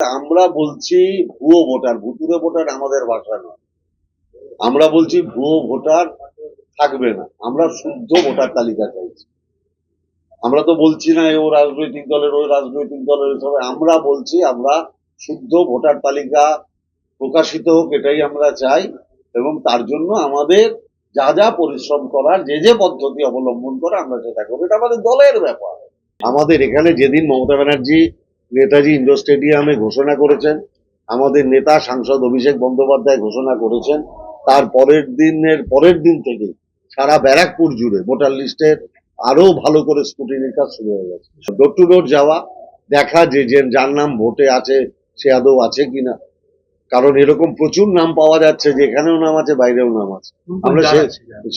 আমরা বলছি ভুয়ো ভোটার ভুতুরে ভোটার আমাদের ভাষা নয়। আমরা বলছি ভুয়ো ভোটার থাকবে না। আমরা শুদ্ধ ভোটার তালিকা চাইছি। আমরা তো বলছি না ও রাজনৈতিক দলের, ওই রাজনৈতিক দলের সব। আমরা বলছি আমরা শুদ্ধ ভোটার তালিকা প্রকাশিত হোক, এটাই আমরা চাই। এবং তার জন্য আমাদের যা যা পরিশ্রম করার, যে যে পদ্ধতি অবলম্বন করে, আমরা সেটা করব। এটা আমাদের দলের ব্যাপার। আমাদের এখানে যেদিন মমতা ব্যানার্জি নেতাজি ইন্ডোর স্টেডিয়ামে ঘোষণা করেছেন, আমাদের নেতা সাংসদ অভিষেক বন্দ্যোপাধ্যায় ঘোষণা করেছেন, তার পরের দিনের, পরের দিন থেকে সারা ব্যারাকপুর জুড়ে ভোটার লিস্টের আরও ভালো করে স্কুটিনির কাজ শুরু হয়ে গেছে। ডোর টু ডোর যাওয়া, দেখা যে যে, যার নাম ভোটে আছে, সে আদৌ আছে কিনা। কারণ এরকম প্রচুর নাম পাওয়া যাচ্ছে যে, এখানেও নাম আছে, বাইরেও নাম আছে। আমরা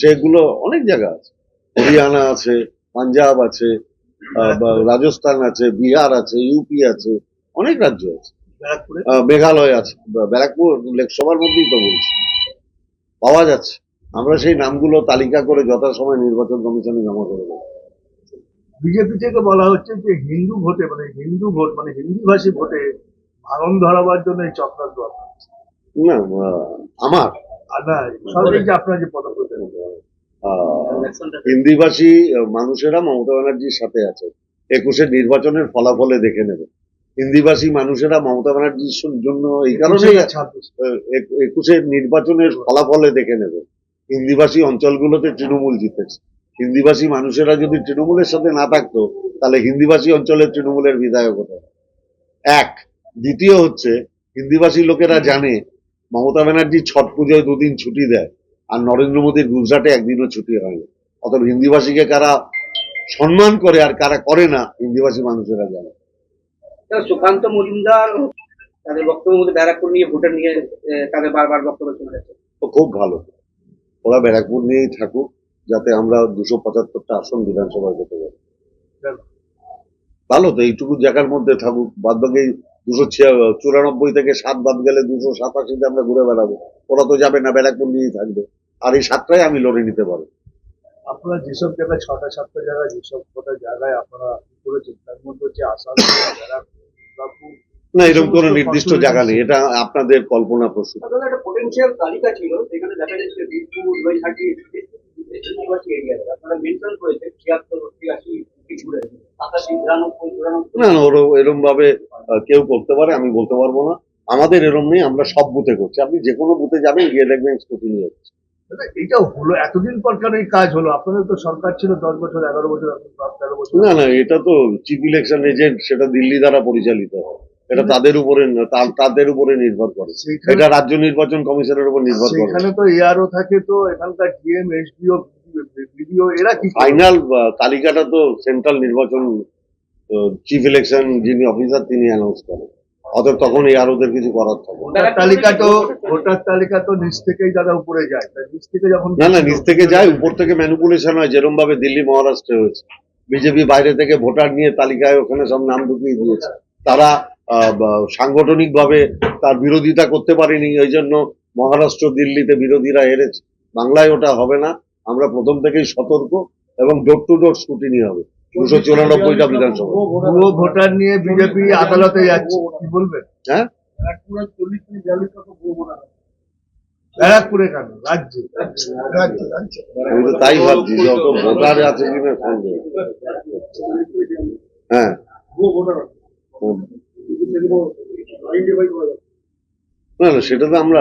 সেগুলো অনেক জায়গা আছে। হরিয়ানা আছে, পাঞ্জাব আছে রাজস্থান আছে বিহার আছে ইউপি আছে অনেক রাজ্য আছে। মেঘালয় আছে। ব্যারাকপুর লোকসভার মধ্যেই তো বলছি। পাওয়া যাচ্ছে। আমরা সেই নামগুলো তালিকা করে যথাসময় নির্বাচন কমিশনে জমা করে দেবো। বিজেপি থেকে বলা হচ্ছে যে হিন্দু ভোটে মানে হিন্দু ভোট মানে হিন্দি ভাষী ভোটে ভাঙন ধরাবার জন্য এই চক্রান্ত আপনার না আমার। সরকারি যে আপনার যে পদক্ষেপ হিন্দিভাষী মানুষেরা মমতা ব্যানার্জির সাথে আছে। একুশের নির্বাচনের ফলাফলে দেখে নেবে। হিন্দিভাষী মানুষেরা মমতা ব্যানার্জির জন্য এই কারণে একুশের নির্বাচনের ফলাফলে দেখে নেবে। হিন্দিভাষী অঞ্চলগুলোতে তৃণমূল জিতেছে। হিন্দিভাষী মানুষেরা যদি তৃণমূলের সাথে না থাকতো তাহলে হিন্দিভাষী অঞ্চলের তৃণমূলের বিধায়ক হতো। এক। দ্বিতীয় হচ্ছে হিন্দিভাষী লোকেরা জানে মমতা ব্যানার্জি ছট পুজোয় দুদিন ছুটি দেয়। আর নরেন্দ্র মোদীর গুজরাটে একদিনও ছুটি হয়নি। অতএব হিন্দিভাষীকে কারা সম্মান করে আর কারা করে না হিন্দিভাষী মানুষেরা জানে। সুকান্ত মজুমদার তাদের বক্তব্যের মধ্যে ব্যারাকপুর নিয়ে ভোটার নিয়ে তাদের বারবার বক্তব্য শোনা যাচ্ছে। তো খুব ভালো। ওরা ব্যারাকপুর নিয়েই থাকুক যাতে আমরা দুশো পঁচাত্তরটা আসন বিধানসভায় পেতে পারি। ভালো তো এইটুকু জায়গার মধ্যে থাকুক। বাদ বাকি দুশো চুরানব্বই থেকে সাত বাদ গেলে দুশো সাতাশিতে আমরা ঘুরে বেড়াবো। ওরা তো যাবে না ব্যারাকপুর নিয়েই থাকবে। আর এই সাতটাই আমি লড়ে নিতে পারব। আপনারা যেসব জায়গায় ছটা সাতটা জায়গায় যেসব কটা জায়গায় আপনারা করেছেন তার মধ্যে হচ্ছে আসাম না এরকম কোনো নির্দিষ্ট জায়গা নেই। এটা আপনাদের কল্পনা তাদের একটা পোটেনশিয়াল তালিকা ছিল সেখানে দেখা যাচ্ছে বীরপুর নৈহাটি না এরম ভাবে কেউ করতে পারে আমি বলতে পারব না। আমাদের এরম নেই আমরা সব বুথে করছি। আপনি যে কোনো বুথে যাবেন গিয়ে দেখবেন স্কুটিনি হচ্ছে। দাদা, এটা হলো এতদিন পর কেন এই কাজ হলো? আপনাদের তো সরকার ছিল দশ বছর এগারো বছর তেরো বছর। না না এটা তো চিফ ইলেকশন এজেন্ট সেটা দিল্লি দ্বারা পরিচালিত হয়। এটা তাদের উপরে তাদের উপরে নির্ভর করে। এটা রাজ্য নির্বাচন কমিশনের উপর নির্ভর করে। সেখানে তো এআরও থাকে তো এখানকার ডিএম এসডিও বিডিও এরা কি? ফাইনাল তালিকাটা তো সেন্ট্রাল নির্বাচন চিফ ইলেকশন যিনি অফিসার তিনি অ্যানাউন্স করেন। অতএব তখন এই আর ওদের কিছু করার থাকে না। ভোটার তালিকা তো ভোটার তালিকা তো নিচ থেকেই দাদা উপরে যায় নিচ থেকে যখন না না নিচ থেকে যায় উপর থেকে ম্যানিপুলেশন হয় যেরকম ভাবে দিল্লি মহারাষ্ট্রে হয়েছে। বিজেপি বাইরে থেকে ভোটার নিয়ে তালিকায় ওখানে সব নাম ঢুকিয়ে দিয়েছে। তারা সাংগঠনিক ভাবে তার বিরোধিতা করতে পারেনি ওই জন্য মহারাষ্ট্র দিল্লিতে বিরোধীরা হেরেছে। বাংলায় ওটা হবে না আমরা প্রথম থেকেই সতর্ক এবং ডোর টু ডোর স্কুটিনি হবে। দুশো চুরানব্বইটা বিধানসভা। ভুয়ো ভোটার নিয়ে বিজেপি আদালতে যাচ্ছে। কি বলবেন? হ্যাঁ? ব্যারাকপুরে কেন? রাজ্যে। রাজ্যে আমি তো তাই ভাবছি যত ভোটার আছে কিনা হ্যাঁ। না না সেটা তো আমরা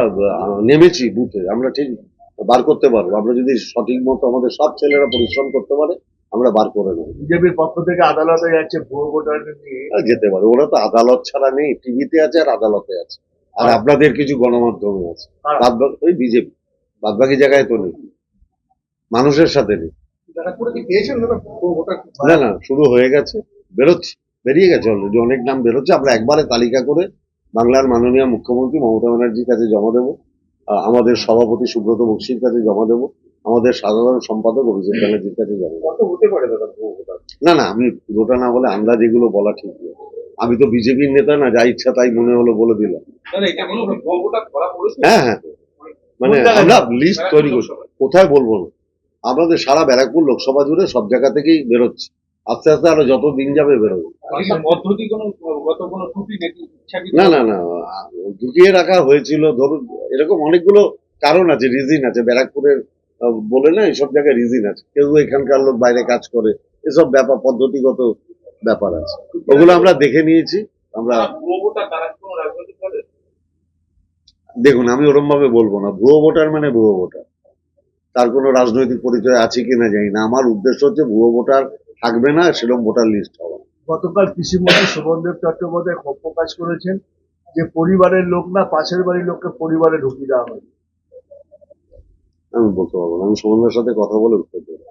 নেমেছি বুথে। আমরা ঠিক বার করতে পারব। আমরা যদি সঠিক মতো আমাদের সব ছেলেরা পরিশ্রম করতে পারে আমরা বার করে নেব। বিজেপির পক্ষ থেকে আদালতে যাচ্ছে ভুয়ো ভোটার নিয়ে। যেতে পারে। ওরা তো আদালত ছাড়া নেই টিভিতে আছে আর আদালতে আছে। আর আপনাদের কিছু গণমাধ্যমে আছে। আর বাদ ওই বিজেপি। বাদ বাকি জায়গায় তো নেই। মানুষের সাথে নেই। না না শুরু হয়ে গেছে। বেরোচ্ছে বেরিয়ে গেছে অলরেডি অনেক নাম বেরোচ্ছে। আমরা একবারে তালিকা করে বাংলার মাননীয় মুখ্যমন্ত্রী মমতা ব্যানার্জির কাছে জমা দেবো। আমাদের সভাপতি সুব্রত বক্সির কাছে জমা দেবো। আমাদের সাধারণ সম্পাদক অভিষেক ব্যানার্জির কাছে ভোটার না না আমি পুরোটা না বলে আন্দাজ এগুলো বলা ঠিক নয়। আমি তো বিজেপির নেতা না যা ইচ্ছা তাই মনে হলো বলে দিলাম। হ্যাঁ হ্যাঁ। মানে আমরা লিস্ট তৈরি করছি। কোথায় বলব না? আমাদের সারা ব্যারাকপুর লোকসভা জুড়ে সব জায়গা থেকেই বেরোচ্ছে। আস্তে আস্তে আরও যত দিন যাবে বেরোবে। না না না ঢুকিয়ে রাখা হয়েছিল। ধরুন এরকম অনেকগুলো কারণ আছে রিজিন আছে। ব্যারাকপুরের বলে না এইসব জায়গায় রিজিন আছে। কেউ এখানকার লোক বাইরে কাজ করে এসব ব্যাপার পদ্ধতিগত ব্যাপার আছে। ওগুলো আমরা দেখে নিয়েছি আমরা দেখুন আমি ওরম ভাবে বলব না। ভুয়ো ভোটার মানে ভুয়ো ভোটার। তার কোনো রাজনৈতিক পরিচয় আছে কিনা জানি না। আমার উদ্দেশ্য হচ্ছে ভুয়ো ভোটার থাকবে না সেরকম ভোটার লিস্ট হবে গতকাল কৃষিমন্ত্রী শোভনদেব চট্টোপাধ্যায় ক্ষোভ প্রকাশ করেছেন যে পরিবারের লোক না পাশের বাড়ির লোককে পরিবারে ঢুকিয়ে দেওয়া হয় আমি বলতে পারব না। আমি সুমনের সাথে কথা বলে উত্তর দেবো।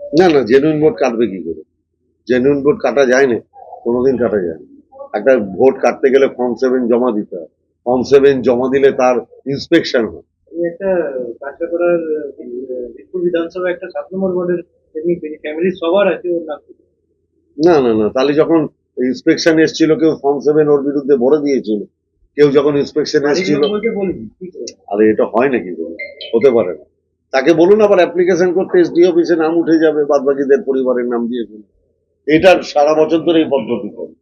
না না জেনুইন ভোট কাটবে কি করে? জেনুইন ভোট কাটা যায় না কোনোদিন কাটা যায় না একটা ভোট কাটতে গেলে ফর্ম সেভেন জমা দিতে হয়। ফর্ম সেভেন জমা দিলে তার ইন্সপেকশন হয়। একটা কাঁচাপাড়ার বিপুর বিধানসভা একটা সাত নম্বর ওয়ার্ডের এমনি ফ্যামিলি সবার আছে ওর নাম। না না না তাহলে যখন ইন্সপেকশন এসেছিল কেউ ফর্ম সেভেন ওর বিরুদ্ধে ভরে দিয়েছিল কেউ যখন ইন্সপেকশন আসছিল? আরে এটা হয় নাকি বলুন? হতে পারে না তাকে বলুন আবার অ্যাপ্লিকেশন করতে এসডি অফিসে নাম উঠে যাবে বাদ বাকিদের পরিবারের নাম দিয়ে। এটার সারা বছর ধরে এই পদ্ধতি করে